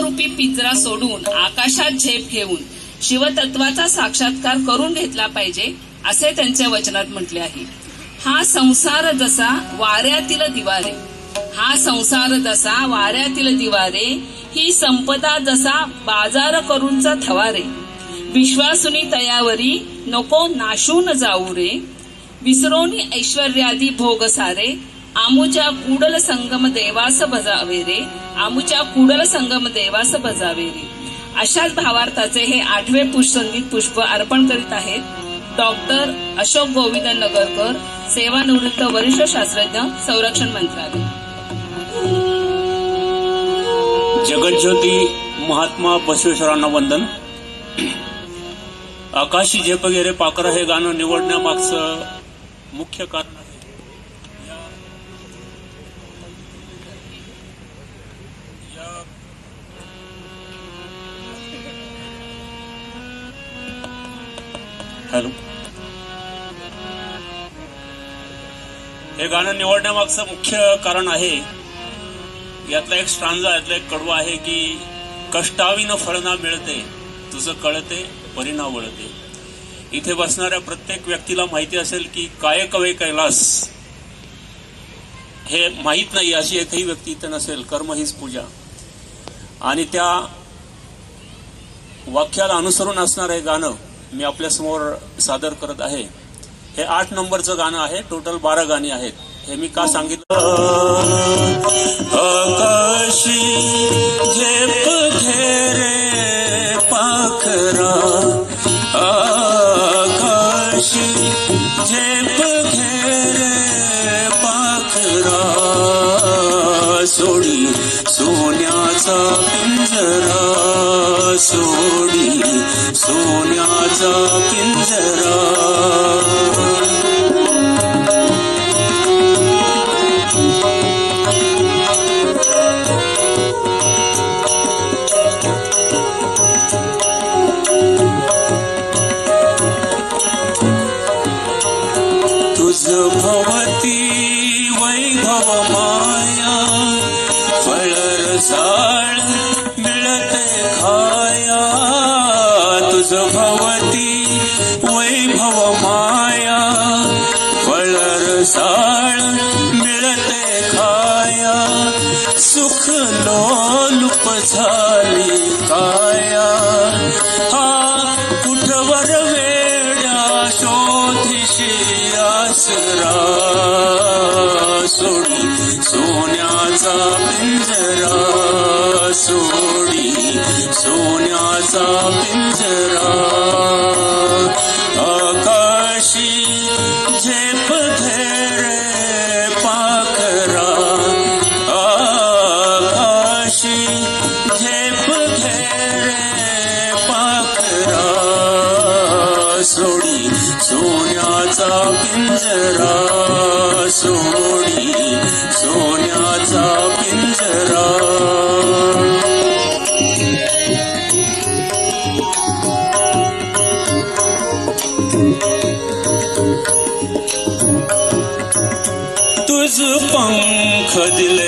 मोहरूपी पिंजरा सोडून आकाशात झेप घेऊन शिवतत्वाचा साक्षात्कार करून घेतला पाहिजे असे त्यांच्या वचनात म्हटले आहे. हा संसार जसा वाऱ्यातील दिवारे हा संसार जसा वाऱ्यातील दिवारे ही संपदा जसा बाजार करूनचा थवारे. विश्वासुनी तयावरी नको नाशून जाऊ रे विसरोनी ऐश्वर्यादी भोग सारे आमुच्या कुडल संगम देवास बजावे रे. आमुच्या कुडल संगम देवास बजावे रे. अशाच भावार्थाचे हे आठवे पुष्प संगीत पुष्प अर्पण करीत आहेत डॉक्टर अशोक गोविंद नगरकर सेवानिवृत्त वरिष्ठ शास्त्रज्ञ संरक्षण मंत्रालय. जगज्योती महात्मा बसवेश्वरांना वंदन. आकाशी झेप वगैरे पाकर हे गाणं निवडण्यामागचं मुख्य कारण हॅलो. हे गाणं निवडण्यामागचं मुख्य कारण आहे. यातला एक स्ट्रांजा यातला एक कडवा आहे की कष्टावीनं फळना मिळते तुझं कळते परिणाम वळते. इथे बसणाऱ्या प्रत्येक व्यक्तीला माहिती असेल की काय कवे कैलास हे माहीत नाही अशी एकही व्यक्ती इथे नसेल. कर्म हीच पूजा. आणि त्या वाक्याला अनुसरून असणारं हे गाणं मी आपल्यासमोर सादर करत आहे. हे आठ नंबरचं गाणं आहे टोटल बारा गाणी आहेत. हे मी का सांगितलं? आकाशी झेप घेरे पाखरा. आकाशी झेप घेरे पाखरा. सोडी सोन्याचा पिंजरा सोडी सोन्याचा पिंजरा. तुझ भवती वैभव माया साळ मिळते खाया. तुझ भवती वैभव माया. फळर साळ मिळते खाया. सुख लोलुप झाली काया. हा कुठवर वेड्या शोधिशी आसरा. सोडी सोन्याचा पिंजरा. सोडी सोन्याचा पिंजरा. आकाशी झेप घेरे पाखरा. आकाशी झेप घेरे पाखरा. सोडी सोन्याचा पिंजरा. सोडी सोन्याचा पिंजरा. Kadile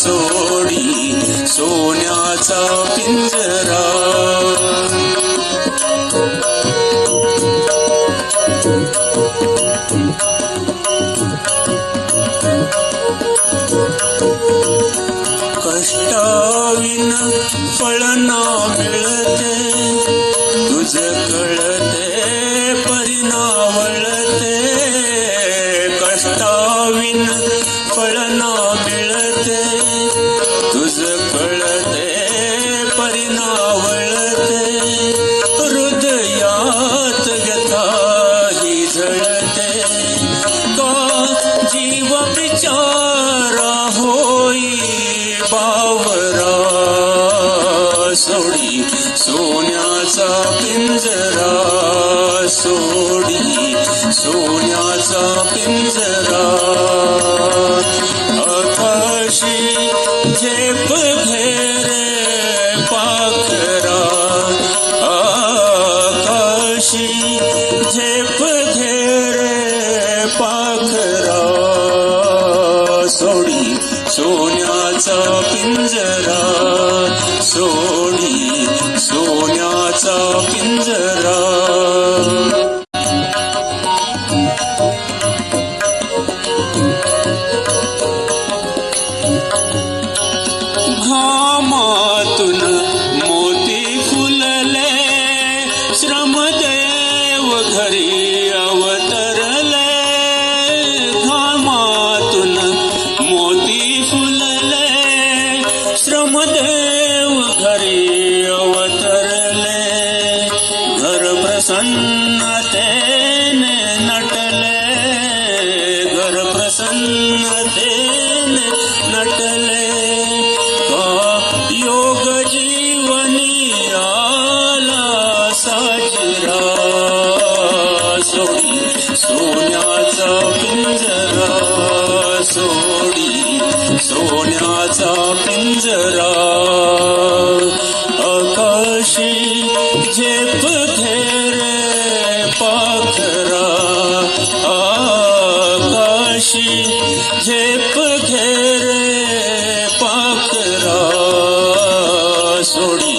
सोडी सोन्याचा पिंजरा. कष्टाविन फळना मिळते. का जीव विचार होई बावरा सोडी सोन्याचा पिंजरा सोडी सोन्याचा पिंजरा झेप घेरे पाखरा. सोडी सोन्याचा पिंजरा. सोडी सोन्याचा पिंजरा. घामातून घरी अवतरले घामातून मोती फुलले श्रमदेव घरी अवतरले घर प्रसन्नते सोन्याचा पिंजरा? आकाशी झेप घेरे पाखरा. आकाशी झेप घेरे पाखरा. सोडी